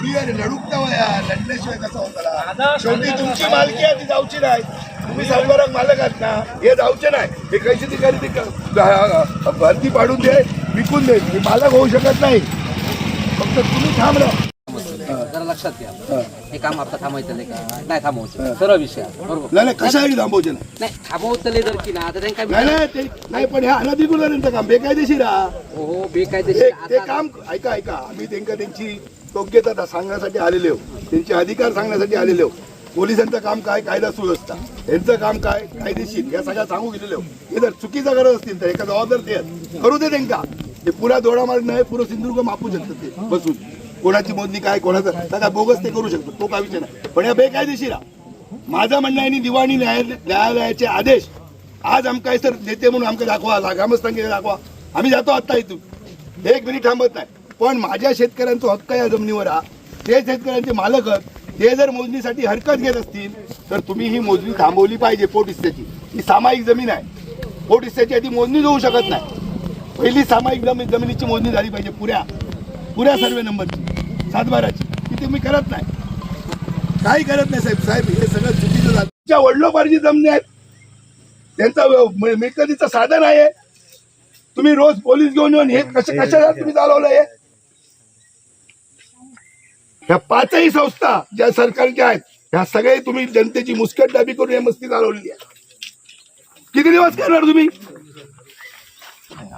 लढूया रे लढूक यार लढल्याशिवाय कसा होता शेवटी तुमची मालकी आहे ती जाऊची नाही. तुम्ही सातबाराक मालक आहात ना हे जाऊचे नाही. हे कैसे ती खरेदी क- भरती पाडून दे विकून दे. हे मालक होऊ शकत नाही. फक्त तुम्ही थांबला जरा लक्षात घ्या. हे काम आता थांबायचं का? नाही थांबवायचं सरळ विषय. बरोबर. नाही कशासाठी थांबवचे थांबवतले जर की ना. आता त्यांना नाही काय नाही ते पण अनधिकृत काम. बेकायदेशीर हा हो ते बेकायदेशीर ते काम ऐका ऐका. आम्ही त्यांची योग्यता सांगण्यासाठी आलेले हो. त्यांचे अधिकार सांगण्यासाठी आलेले हो. पोलिसांचं काम काय? कायदा सुव्यवस्था. यांचं काम काय? कायदेशीर. या सगळ्या सांगू गेलेले हो. हे जर चुकीचं करत असतील तर एका जबाबदार ते करू दे त्यांना. ते पुरा दोडा मार नाही पुरं सिंधुदुर्ग मापू शकतात ते बसून. कोणाची मोजणी काय कोणाचं? काय बोगस ते करू शकतो तो काय विषय नाही. पण या बेकायदेशीर माझं म्हणणं आहे दिवाणी न्यायालय न्यायालयाचे आदेश आज आमकाय सर नेते म्हणून आमकां दाखवा ग्रामस्थांकडे दाखवा. आम्ही जातो आता इथून. एक मिनिट थांबत नाही. पण माझ्या शेतकऱ्यांचा हक्क या जमिनीवर हा. ते शेतकऱ्यांचे मालक ते जर मोजणीसाठी हरकत घेत असतील तर तुम्ही ही मोजणी थांबवली पाहिजे पोट हिस्स्याची ही सामायिक जमीन आहे. पोट हिस्स्याची आधी मोजणीच होऊ शकत नाही. पहिली सामायिक जमीन जमिनीची मोजणी झाली पाहिजे पुऱ्या. पुऱ्या सर्वे नंबरची. सातबाराची. ती तुम्ही करत नाही. काही करत नाही साहेब. साहेब हे सगळं चुकीचं झालं. तुमच्या वडिलोपार्जित जमिनी आहेत त्यांचा मिळकतीचं साधन आहे. तुम्ही रोज पोलीस घेऊन येऊन हे कशा कशाला तुम्ही चालवलं हे ह्या पाचही संस्था ज्या सरकारच्या आहेत ह्या सगळे तुम्ही जनतेची मुस्कट डाबी करून या मस्ती चालवलेली आहे. किती दिवस करणार तुम्ही?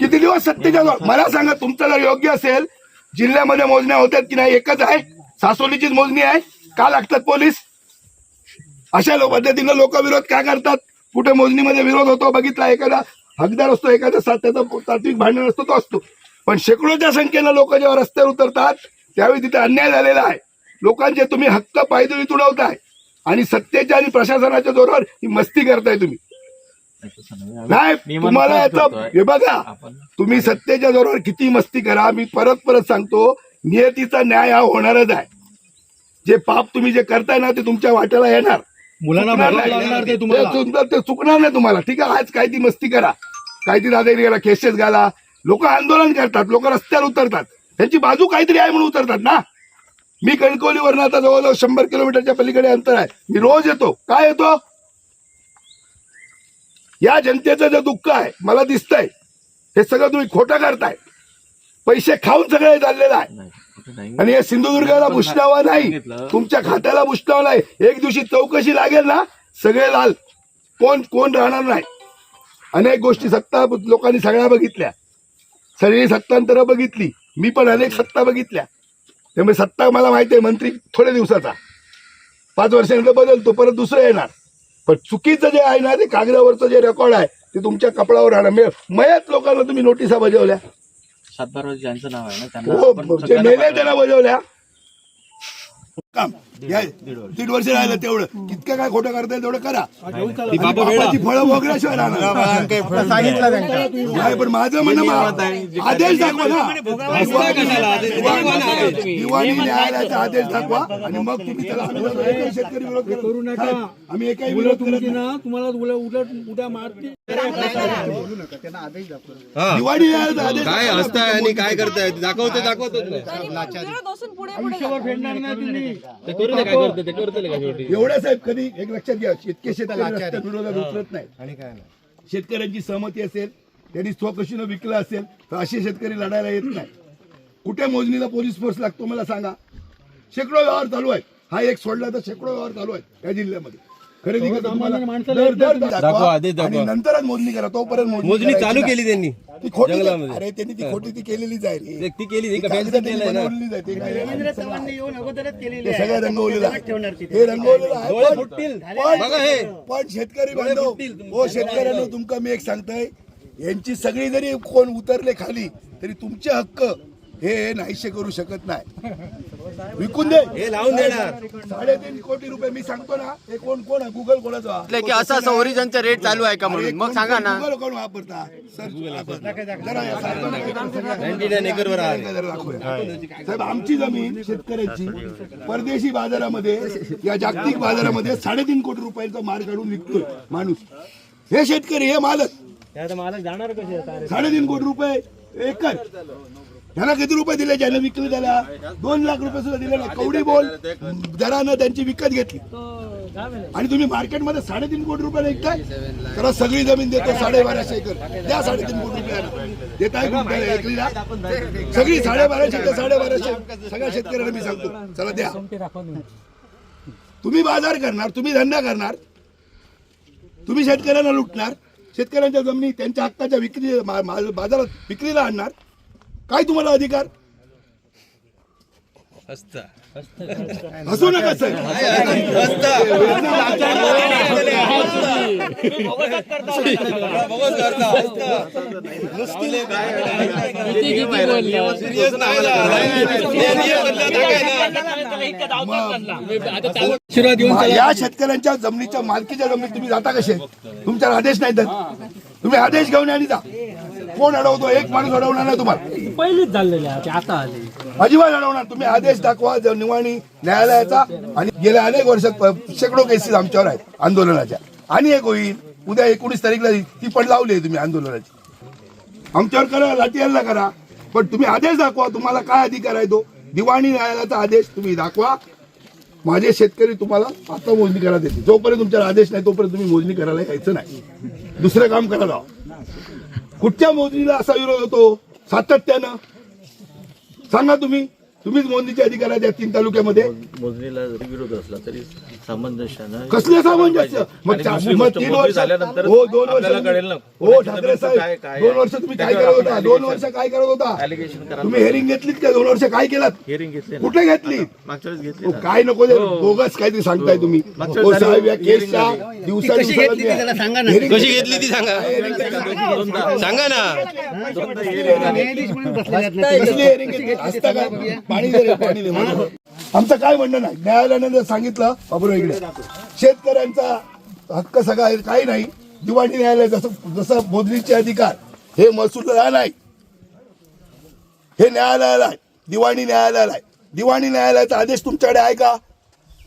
किती दिवस सत्तेच्या मला सांगा तुमचं जर योग्य असेल जिल्ह्यामध्ये मोजण्या होत्यात की नाही एकच आहे? सासोलीचीच मोजणी आहे? का लागतात पोलीस? अशा पद्धतीनं लोक विरोध का करतात? कुठे मोजणीमध्ये विरोध होतो बघितला एखादा हकदार असतो एखादा सा- त्याचा तात्विक भांडण असतो तो असतो. पण शेकडोच्या संख्येनं लोक जेव्हा रस्त्यावर उतरतात त्यावेळी तिथे अन्याय झालेला आहे. लोकांचे तुम्ही हक्क पायदळी तुडवताय. आणि सत्तेच्या आणि प्रशासनाच्या जोरावर ही मस्ती करताय तुम्ही. नाही तुम्हाला याचं हे बघा तुम्ही सत्तेच्या जोरावर किती मस्ती करा. मी परत परत सांगतो नियतीचा न्याय हा होणारच आहे. जे पाप तुम्ही जे करताय ना ते तुमच्या वाट्याला येणार. मुलांना ते चुकणार- ते चुकणार नाही तुम्हाला. ठीक आहे आज काय ती मस्ती करा. काय ती दादागिरी करा केसेस घाला. लोक आंदोलन करतात लोक रस्त्यावर उतरतात. त्यांची बाजू काहीतरी आहे म्हणून उतरतात ना? मी कणकवलीवरनं आता जवळजवळ शंभर किलोमीटरच्या पलीकडे अंतर आहे. मी रोज येतो. काय येतो? या जनतेचं जे दुःख आहे मला दिसतंय हे सगळं तुम्ही खोटं करताय. पैसे खाऊन सगळे चाललेलं आहे. आणि हे सिंधुदुर्गाला बुष्णावा नाही. तुमच्या खात्याला बुष्णावा नाही. एक दिवशी चौकशी लागेल ना सगळे लाल. कोण कोण राहणार नाही. अनेक गोष्टी सत्ता लोकांनी सगळ्या बघितल्या. सगळी सत्तांतर बघितली. मी पण अनेक सत्ता बघितल्या. त्यामुळे सत्ता मला माहिती आहे मंत्री थोड्या दिवसाचा. पाच वर्षानंतर बदलतो परत दुसरं येणार. पण चुकीचं जे आहे ना ते कागदावरचं जे रेकॉर्ड आहे ते तुमच्या कपडावर राहणार. मयत लोकांना तुम्ही नोटिसा बजावल्या. सातबारा ज्यांचं नाव आहे ना त्यांना हो जे त्यांना बजावल्या. काम. या- दीड वर्ष. राहिलं तेवढं. कितकं काय खोटं करता येईल तेवढं करा. बापाची फळं वगैरेशिवाय राहणार. नाही. पण माझं म्हणणं आदेश दाखवा ना. दिवाणी दिवाणी न्यायालयाचा आदेश दाखवा आणि मग तुम्ही त्याला आम्ही शेतकरी विरोध करू नका. आम्ही एकही विरोध करत नाही. ना तुम्हाला उलट उलट उद्या मारते दिवाणी न्यायालयाचा आदेश काय हसताय आणि काय करताय? दाखवते दाखवतच नाही पुढे फेडणार नाही तुम्ही. ते करू दे काय करते ते करते का शेवटी. एवढ्या साहेब कधी एक लक्षात घ्या इतके शेतकरी रस्त्यात विरोधात उतरत नाही. शेतकऱ्यांची सहमती असेल त्यांनी स्वकशीनं विकलं असेल तर असे शेतकरी लढायला येत नाही कुठे मोजणीला पोलीस फोर्स लागतो मला सांगा. शेकडो व्यवहार चालू आहेत. हा एक सोडला तर शेकडो व्यवहार चालू आहेत या जिल्ह्यामध्ये. खरेदी करता तुम्हाला. दर- दर दाखवा. आदेश दाखवा. आणि नंतरच मोजणी करा. तोपर्यंत मोजणी चालू नाही. केली त्यांनी. ती खोटी जंगलामध्ये. अरे त्यांनी ती खोटी ती केलेलीच आहे रे. ते- ती केली ती का ती फॅन्सी कागदात केलंय ना. बनवलेलीच आहे. ते काय- येऊन अगोदरच केलेली ते सगळं रंगवलेलं आहे हे रंगवलेलं आहे डोळे पण- फुटतील. पण- बघा हे. पण शेतकरी बांधव हो शेतकऱ्यांना तुमका मी एक सांगताय. यांची सगळी जरी कोण उतरले खाली तरी तुमचे हक्क हे नाहीशे करू शकत नाही. विकून दे. हे लावून देणार. साडेतीन कोटी रुपये मी सांगतो ना हे कोण कोण आहे? गुगल कोणाचा? की असं असं ओरिजनचा रेट चालू आहे का म्हणून? मग सांगा ना. गुगल कोण वापरता? सर जरा या साहेबांना- जरा दाखवूया. साहेब आमची जमीन शेतकऱ्याची. परदेशी बाजारामध्ये या जागतिक बाजारामध्ये साडेतीन कोटी रुपयांचा माल काढून विकतोय माणूस. हे शेतकरी हे मालक. मालक जाणार कसे? साडेतीन कोटी रुपये एकर. ह्यांना किती रुपये दिले ज्याने विकली त्याला? दोन लाख रुपये सुद्धा दिले नाही. कवडी बोल दरानं त्यांची विकत घेतली. आणि तुम्ही मार्केटमध्ये साडेतीन कोटी रुपये विकताय? तर सगळी जमीन देतो साडेबाराशे एकर. द्या साडेतीन कोटी रुपये देताय गुंठ्याला एकरीला. सगळी साडेबाराशे ते साडेबाराशे सगळ्या शेतकऱ्यांना मी सांगतो. चला द्या. तुम्ही बाजार करणार तुम्ही धंदा करणार. तुम्ही शेतकऱ्यांना लुटणार. शेतकऱ्यांच्या जमिनी त्यांच्या हक्काच्या विक्री बाजारात विक्रीला आणणार. काय तुम्हाला अधिकार? हसू नका सर. या शेतकऱ्यांच्या जमिनीच्या मालकीच्या जमिनीत तुम्ही जाता कसे? तुमच्यावर आदेश नाही देत तुम्ही आदेश घेऊन आणि जा. कोण अडवतो? एक माणूस अडवणार नाही तुम्हाला. पहिलेच झालेले आहे, ते आता आले. अजिबात अडवणार. तुम्ही आदेश दाखवा ज- निवाणी न्यायालयाचा. आणि गेल्या अनेक वर्षात प- शेकडो केसेस आमच्यावर आहेत आंदोलनाच्या. आणि एक होईल उद्या एकोणीस तारीखला ती पण लावली आहे तुम्ही आंदोलनाची. आमच्यावर करा लाठी हल्ला करा. पण तुम्ही आदेश दाखवा तुम्हाला काय अधिकार आहे तो? दिवाणी न्यायालयाचा आदेश तुम्ही दाखवा. माझे शेतकरी तुम्हाला आता मोजणी करायला देतील. जोपर्यंत तुमच्यावर आदेश नाही तोपर्यंत तुम्ही मोजणी करायला यायचं नाही. दुसरं काम करायला हवं. कुठच्या मोजणीला असा विरोध होतो? सातत्यानं सांगा तुम्ही. तुम्हीच मोजणीचे अधिकार आहेत या तीन तालुक्यामध्ये? मोजणीला जरी विरोध असला तरी सामंजस्यानं कसले सामंजस्य? मग चा- तीन वर्ष झाल्यानंतर हो दोन वर्ष आपल्याला कळेल ना. हो ठाकरे काय- साहेब काय दोन. वर्ष तुम्ही काय करत होता? दोन वर्ष काय करत होता? करा. तुम्ही हेरिंग घेतलीत का? दोन वर्ष काय केलं हिअरिंग घेतले ना. कुठे घेतली? मागच्या वेळेस घेतले हो, ना. काय नको ते बोगस काहीतरी सांगताय तुम्ही. मागच्या हो वेळेस साहेब या केसच्या. दिवसा कशी घेतली ती सांगा सांगा. ना. कसली घेतली? पाणी दे रे, पाणी दे मला. आमचं काय म्हणणं नाही. न्यायालयाने जर सांगितलं बाबरो इकडे. शेतकऱ्यांचा हक्क सगळा आहे, काही नाही. दिवाणी न्यायालय जसं जसं मोजणीचे अधिकार हे महसूलला नाही. हे न्यायालयाला आहे. दिवाणी न्यायालयाला आहे. दिवाणी न्यायालयाचा आदेश तुमच्याकडे आहे का?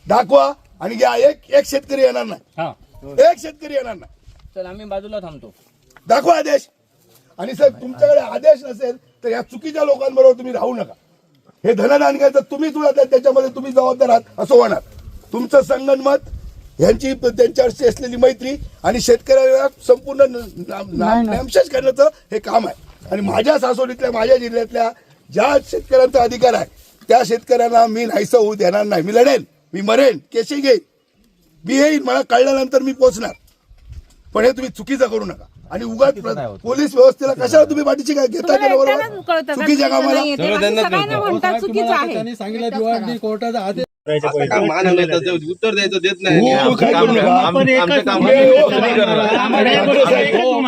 दाखवा आणि घ्या एक एक शेतकरी येणार नाही. एक शेतकरी येणार नाही. चल आम्ही बाजूला थांबतो. दाखवा आदेश. आणि साहेब तुमच्याकडे आदेश नसेल तर या चुकीच्या लोकांबरोबर तुम्ही राहू नका. हे धनदान घ्यायचं तुम्ही सुद्धा त्या- त्याच्यामध्ये तुम्ही जबाबदार आहात असं होणार. तुमचं संगनमत यांची त्यांच्यावरची असलेली मैत्री आणि शेतकऱ्याला संपूर्ण नामशेष करण्याचं हे काम आहे. आणि माझ्या सासवडीतल्या माझ्या जिल्ह्यातल्या ज्या शेतकऱ्यांचा अधिकार आहे त्या शेतकऱ्यांना मी नाहीसं होऊ देणार नाही. मी लढेन मी मरेन केशी घेईन. मी येईन मला कळल्यानंतर मी पोचणार. पण हे तुम्ही चुकीचं करू नका. आणि उगाच पोलीस व्यवस्थेला कशाला तुम्ही पाठीची काय घेता तुम्हाला बरोबर का चुकीच्या चुकीचं कामाला? चुकीचं आहे. सांगितलं कोर्टाचा आदेश उत्तर द्यायचं देत नाही. हो, हे, हो.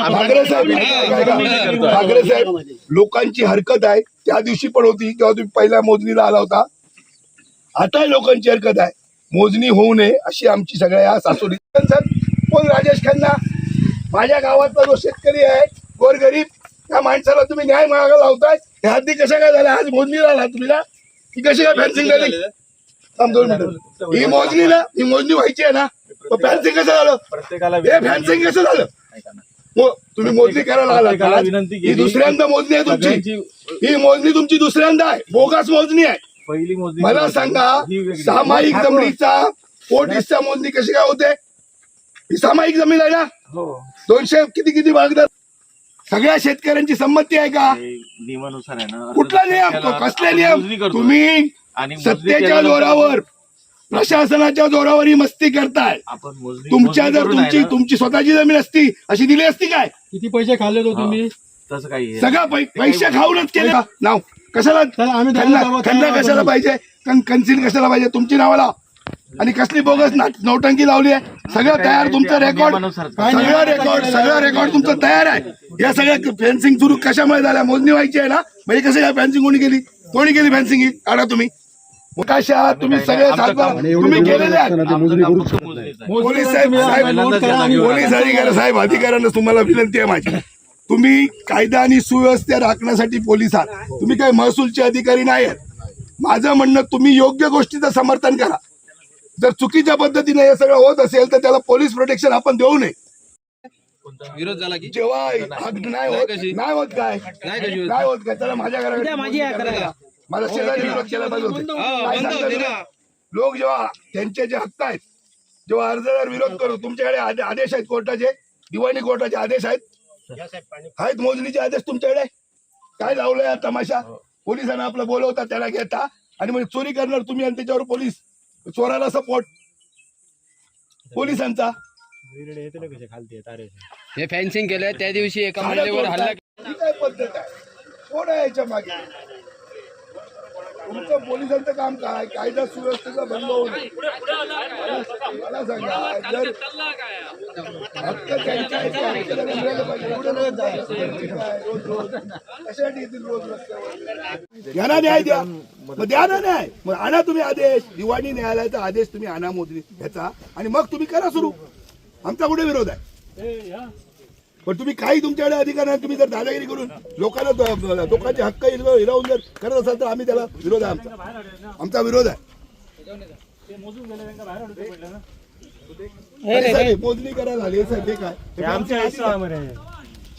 ठाकरे साहेब, लोकांची हरकत आहे. त्या दिवशी पण होती तेव्हा तुम्ही पहिल्या मोजणीला आला होता. आता लोकांची हरकत आहे. मोजणी होऊ नये अशी आमची सगळ्या या सासोडी कोण राजेश खन्ना माझ्या गावातला जो शेतकरी आहे गोरगरीब त्या माणसाला तुम्ही न्याय मागायला लावताय. ह्या हद्दी कशा काय झाल्या? आज मोजणीला आला तुम्ही ना ती कशी काय फॅन्सिंग झाली? दोन मिनिटं. ही मोजणी ना ही मोजणी व्हायची आहे ना. फॅन्सिंग कसं झालं? प्रत्येकाला हे फॅन्सिंग कसं झालं? तुम्ही मोजणी करायला आला? विनंती ही. दुसऱ्यांदा मोजणी आहे तुमची. ही मोजणी तुमची दुसऱ्यांदा आहे. बोगस मोजणी आहे. पहिली मोजणी मला सांगा ही. सामायिक जमिनीचा पोट हिस्सा मोजणी कशी काय होते? ही सामायिक जमीन आहे ना? हो. दोनशे किती किती भागदार सगळ्या शेतकऱ्यांची संमती आहे का? ते नियमानुसार आहे ना. कुठला नियम? कसले नियम? करतो. तुम्ही आणि मोजणी सत्तेच्या केल्यानंतर जोरावर प्रशासनाच्या जोरावर ही मस्ती करताय. आपण मोजणी तुमच्या मोजणी जर करून आहे तुमची ना, तुमची स्वतःची जमीन असती अशी दिली असती काय? किती पैसे खाल्ले तो तुम्ही? तसं काही आहे. सगळं पै- पैसे खाऊनच केले? नाव. कशाला चला, आम्ही खन्ना दोघं गावात खन्ना आहे, कशाला. पाहिजे? कन कन्सिल कशाला पाहिजे? तुमची नावं लाव आणि कसली बोगस नाट- नौटंकी लावली आहे. सगळं तयार तुमचं रेकॉर्ड. सगळं रेकॉर्ड सगळं रेकॉर्ड तुमचं तयार आहे. या सगळ्या फेन्सिंग सुरू कशामुळे झाल्या? मोजणी व्हायची आहे ना? म्हणजे कसं काय फेन्सिंग कोणी केली? कोणी केली फेन्सिंग ही? काढा तुम्ही. मग कशा आहात तुम्ही सगळे तुम्ही केलेले. पोलीस साहेब साहेब पोलीस अधिकारी साहेब अधिकाऱ्यांना तुम्हाला विनंती आहे माझी. तुम्ही कायदा आणि सुव्यवस्था राखण्यासाठी पोलीस आहात. तुम्ही काही महसूलचे अधिकारी नाही आहेत. माझं म्हणणं तुम्ही योग्य गोष्टीचं समर्थन करा. जर चुकीच्या पद्धतीने हे सगळं होत असेल तर त्याला पोलीस प्रोटेक्शन आपण देऊ नये. विरोध झाला की? जेव्हा नाही होत? नाही होत काय? नाही होत? काय? चला माझ्या घराकडे माझी माझा शेजारी विरोध केला पाहिजे होते. हा. लोक जेव्हा त्यांचे जे हक्क आहेत जेव्हा अर्जदार विरोध करू तुमच्याकडे आदे- आदेश आहेत कोर्टाचे दिवाणी कोर्टाचे आदेश आहेत. आहेत मोजणीचे आदेश तुमच्याकडे? काय लावलंय हा तमाशा? पोलिसांना आपलं बोलवता त्याला घेता. आणि मग चोरी करणार तुम्ही आणि त्याच्यावर पोलीस. चोराला सपोर्ट पोलिसांचा. हे फेन्सिंग केलंय त्या दिवशी एका झाडं महिलेवर हल्ला. ही काय पद्धत आहे? कोण आहे याच्या मागे? तुमचं पोलिसांचं काम काय? कायदा सुव्यवस्थेचा भंग होऊ नये मला सांगा जर हक्क त्यांचे आहेत, ते हक्क त्यांना मिळाले पाहिजे. एवढं रोज जायचं. काय, रोज. रोज कशासाठी येतील रोज रस्त्यावर? यांना न्याय द्या. मग द्या ना न्याय. मग आणा तुम्ही आदेश. दिवाणी न्यायालयाचा आदेश तुम्ही आणा मोदी ह्याचा आणि मग तुम्ही करा सुरू. आमचा कुठे विरोध आहे. पण तुम्ही काही तुमच्याकडे अधिकार नाही तुम्ही जर दादागिरी करून लोकांना लोकांचे हक्क हिरव- हिरावून जर करत असाल तर आम्ही त्याला विरोध आहे आमचा. आमचा विरोध आहे. मोजणी करायला झाली हे हे काय? हे आमच्या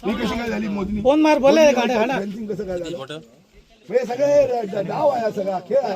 ही कशी काय झाली मोजणी? कोण मार बोले कसं काय झालं? हे सगळे डाव आहे हा सगळा खेळ आहे.